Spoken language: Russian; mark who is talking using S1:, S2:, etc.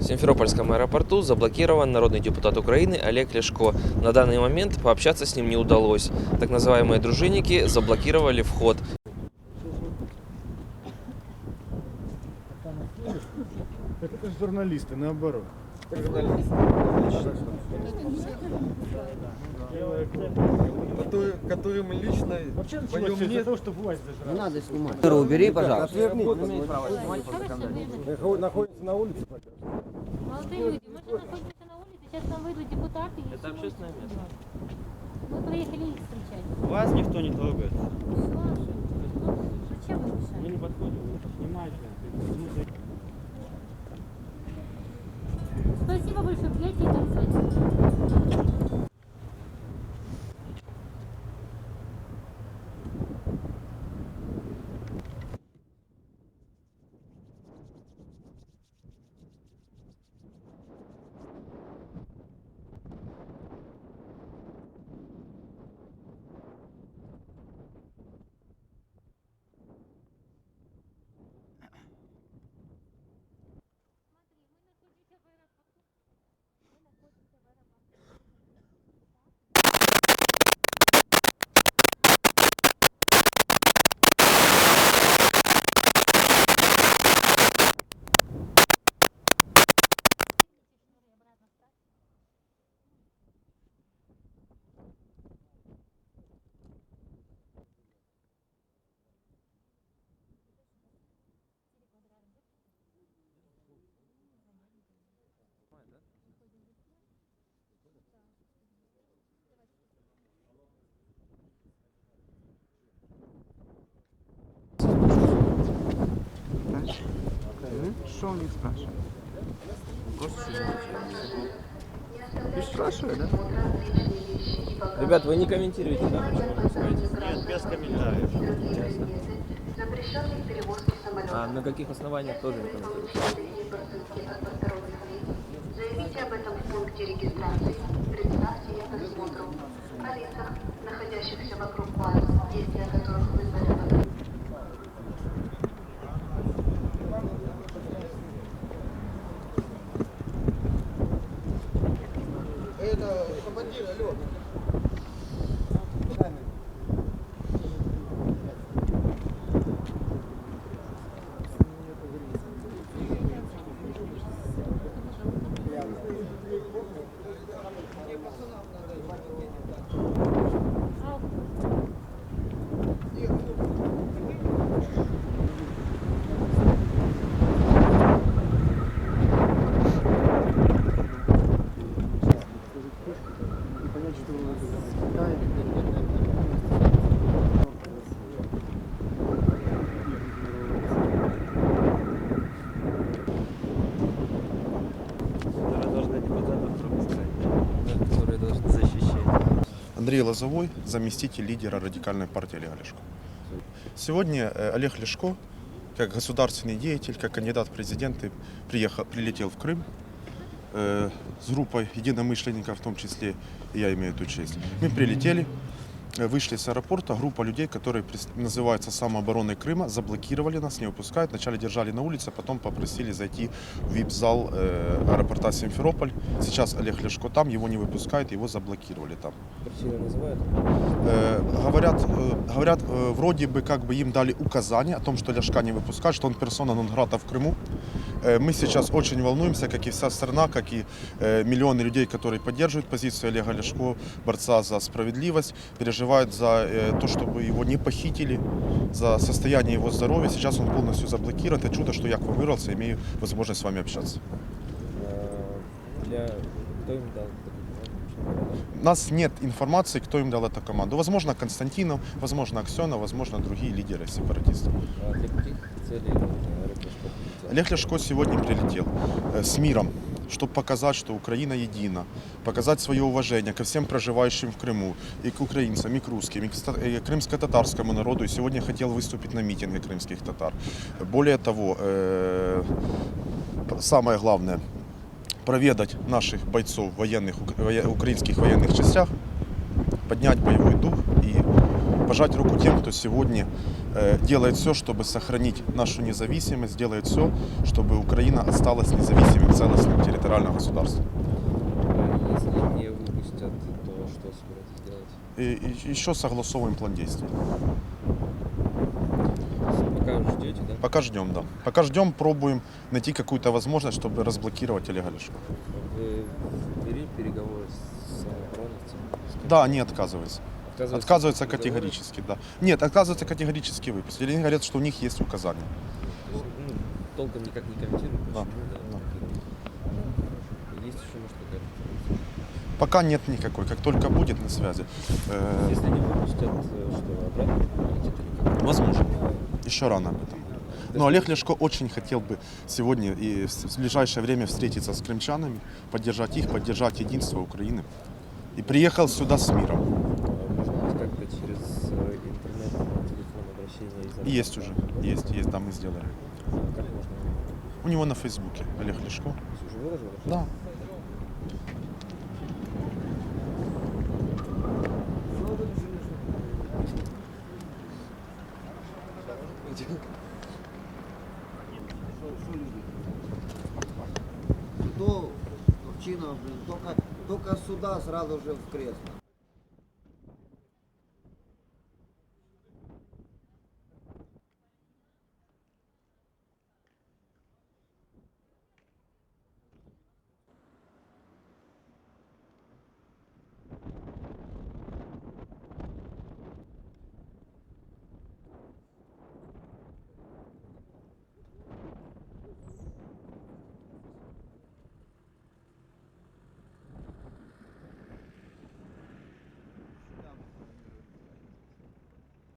S1: В Симферопольском аэропорту заблокирован народный депутат Украины Олег Ляшко. На данный момент пообщаться с ним не удалось. Так называемые дружинники заблокировали вход.
S2: Это же журналисты, наоборот.
S3: который, который мы лично
S2: Вообще началось из-за того, что власть зажрала.
S4: Надо снимать. Убери, пожалуйста.
S2: Находится на улице.
S5: Молодые люди, мы же находимся на улице, сейчас нам выйдут депутаты. и
S1: Это
S5: всё.
S1: общественное место.
S5: Мы приехали их встречать.
S6: Вас никто не трогает.
S5: Ну, зачем вы
S6: Мы
S5: мешаете?
S6: не подходим, снимайте.
S5: Спасибо большое, пейте и
S4: Что у них спрашивают? Ты спрашиваешь, да?
S1: Ребят, вы не комментируете, да, вы?
S6: Нет, без комментариев.
S1: А на каких основаниях тоже не комментируете?
S7: Заявите об этом в пункте регистрации. Представьте их осмотру. О лицах, находящихся вокруг вас, действия которых вызвали
S8: Андрей Лозовой, заместитель лидера радикальной партии Олега Лешко. Сегодня э, Олег Лешко, как государственный деятель, как кандидат в президенты, приехал, прилетел в Крым э, с группой единомышленников, в том числе и я имею эту честь. Мы прилетели, вышли с аэропорта, группа людей, которые называются самообороной Крыма, заблокировали нас, не выпускают. Вначале держали на улице, потом попросили зайти в вип-зал э, аэропорта Симферополь. Сейчас Олег Лешко там, его не выпускают, его заблокировали там.
S1: причины называют.
S8: Э, говорят, э, говорят э, вроде бы как бы им дали указание о том, что Ляшка не выпускать, что он персона нон грата в Крыму. Э, мы сейчас очень волнуемся, как и вся страна, как и э, миллионы людей, которые поддерживают позицию Олега Ляшко, борца за справедливость, переживают за э, то, чтобы его не похитили, за состояние его здоровья. Сейчас он полностью заблокирован. Это чудо, что я к вам вырвался, имею возможность с вами общаться.
S1: Для... Кто им дал
S8: У нас нет информации, кто им дал эту команду. Возможно, Константинов, возможно, Аксенов, возможно, другие лидеры сепаратистов.
S1: А для каких целей Олег Ляшко
S8: сегодня прилетел э, с миром, чтобы показать, что Украина едина, показать свое уважение ко всем проживающим в Крыму, и к украинцам, и к русским, и к крымско-татарскому народу. И сегодня хотел выступить на митинге крымских татар. Более того, э, самое главное, проведать наших бойцов военных, ук- воя- украинских военных частях, поднять боевой дух и пожать руку тем, кто сегодня делает все, чтобы сохранить нашу независимость, делает все, чтобы Украина осталась независимым, целостным федерального государства.
S1: А если не выпустят, то что собираетесь делать?
S8: И, и еще согласовываем план действий.
S1: Пока ждете, да?
S8: Пока ждем, да. Пока ждем, пробуем найти какую-то возможность, чтобы разблокировать Олега Ляшко.
S1: Вы вели переговоры с кем?
S8: Да, они отказываются.
S1: Отказываются
S8: Отказываются категорически, да. Нет, отказываются категорически выпустить. Или они говорят, что у них есть указания.
S1: Ну, толком никак не комментируют,
S8: Да,
S1: почему, да.
S8: да.
S1: окей. Есть еще, может, какая-то информация?
S8: Пока нет никакой. Как только будет на связи. Э,
S1: Если не выпустят, э, что, обратно полетит или как?
S8: возможно. Еще рано об этом. Но Олег Ляшко очень хотел бы сегодня и в ближайшее время встретиться с крымчанами, поддержать их, поддержать единство Украины. И приехал сюда с миром. Есть уже. Есть, есть, да, мы сделали. У него на Фейсбуке Олег
S1: выложил?
S8: Да.
S9: То Турчинов, блин, только, только сюда сразу же в кресло.